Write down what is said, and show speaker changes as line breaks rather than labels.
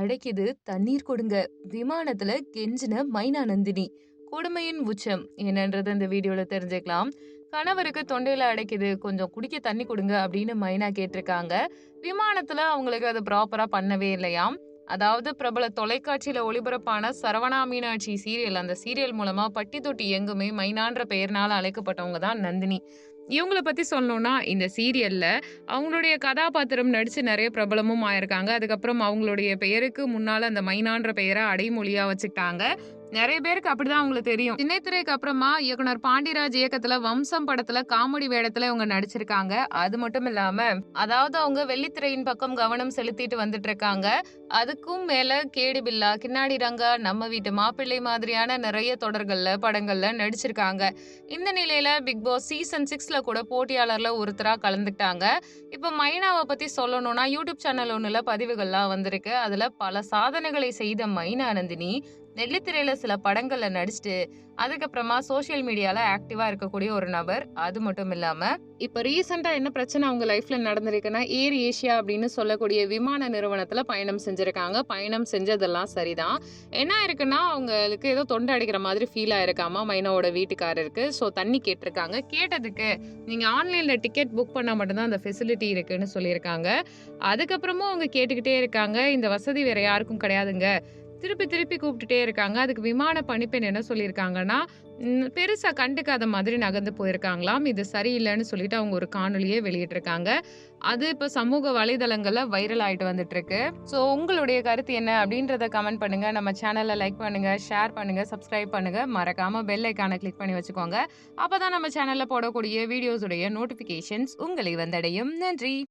அடைக்குது. தண்ணீர் கொடுங்க. விமானத்துல கெஞ்சின மைனா நந்தினி கொடுமையின் உச்சம். என்னன்றது அந்த வீடியோல தெரிஞ்சுக்கலாம். கணவருக்கு தொண்டையில அடைக்குது. கொஞ்சம் குடிக்க தண்ணி கொடுங்க அப்படின்னு மைனா கேட்டிருக்காங்க. விமானத்துல அவங்களுக்கு அது ப்ராப்பரா பண்ணவே இல்லையாம். அதாவது பிரபல தொலைக்காட்சியில ஒளிபரப்பான சரவணா மீனாட்சி சீரியல். அந்த சீரியல் மூலமா பட்டி தொட்டி எங்குமே மைனான்ற பெயர்னால அழைக்கப்பட்டவங்க தான் நந்தினி. இவங்கள பற்றி சொல்லணும்னா இந்த சீரியலில் அவங்களுடைய கதாபாத்திரம் நடித்து நிறைய பிரபலமும் ஆயிருக்காங்க. அதுக்கப்புறம் அவங்களுடைய பெயருக்கு முன்னால் அந்த மைனான்ற பெயரை அடைமொழியாக வச்சுக்கிட்டாங்க. நிறைய பேருக்கு அப்படிதான் அவங்களுக்கு தெரியும். சின்னத்திரைக்கு அப்புறமா இயக்குனர் பாண்டியராஜ் இயக்கத்துல வம்சம் படத்துல காமெடி வேடத்துல இவங்க நடிச்சிருக்காங்க. அது மட்டும் இல்லாம அதாவது அவங்க வெள்ளித்திரையின் பக்கம் கவனம் செலுத்திட்டு வந்துட்டு இருக்காங்க அதுக்கும் மேல கேடு பில்லா கின்னாடி ரங்கா நம்ம வீட்டு மாப்பிள்ளை மாதிரியான நிறைய தொடர்கள்ல படங்கள்ல நடிச்சிருக்காங்க. இந்த நிலையில பிக் பாஸ் சீசன் சிக்ஸ்ல கூட போட்டியாளர்ல ஒருத்தரா கலந்துட்டாங்க இப்ப மைனாவை பத்தி சொல்லணும்னா யூடியூப் சேனல் ஒண்ணுல பதிவுகள்லாம் வந்திருக்கு. அதுல பல சாதனைகளை செய்த மைனா நந்தினி நெல்லித்திரையில சில படங்கள்ல நடிச்சுட்டு அதுக்கப்புறமா சோஷியல் மீடியால ஆக்டிவா இருக்கக்கூடிய ஒரு நபர். அது மட்டும் இல்லாம இப்ப ரீசெண்டா என்ன பிரச்சனை அவங்க லைஃப்ல நடந்திருக்குன்னா ஏர் ஏஷியா அப்படின்னு சொல்லக்கூடிய விமான நிறுவனத்துல பயணம் செஞ்சிருக்காங்க. பயணம் செஞ்சதெல்லாம் சரிதான். என்ன இருக்குன்னா அவங்களுக்கு ஏதோ தொண்டை அடிக்கிற மாதிரி ஃபீல் ஆயிருக்காமா மைனாவோட வீட்டுக்காரருக்கு. ஸோ தண்ணி கேட்டிருக்காங்க. கேட்டதுக்கு நீங்க ஆன்லைன்ல டிக்கெட் புக் பண்ணா மட்டும்தான் அந்த ஃபெசிலிட்டி இருக்குன்னு சொல்லியிருக்காங்க. அதுக்கப்புறமும் அவங்க கேட்டுக்கிட்டே இருக்காங்க. இந்த வசதி வேற யாருக்கும் கிடையாதுங்க. திருப்பி திருப்பி கூப்பிட்டுட்டே இருக்காங்க. அதுக்கு விமான பணிப்பெண் என்ன சொல்லியிருக்காங்கன்னா பெருசாக கண்டுக்காத மாதிரி நகர்ந்து போயிருக்காங்களாம். இது சரியில்லைன்னு சொல்லிட்டு அவங்க ஒரு காணொலியே வெளியிட்டிருக்காங்க. அது இப்போ சமூக வலைதளங்களில் வைரல் ஆகிட்டு வந்துட்டு இருக்கு ஸோ உங்களுடைய கருத்து என்ன? அப்படின்றத கமெண்ட் பண்ணுங்க. நம்ம சேனலை லைக் பண்ணுங்க ஷேர் பண்ணுங்க சப்ஸ்கிரைப் பண்ணுங்க. மறக்காம பெல் ஐக்கானை கிளிக் பண்ணி வச்சுக்கோங்க. அப்பதான் நம்ம சேனலில் போடக்கூடிய வீடியோஸுடைய நோட்டிஃபிகேஷன்ஸ் உங்களை வந்தடையும். நன்றி!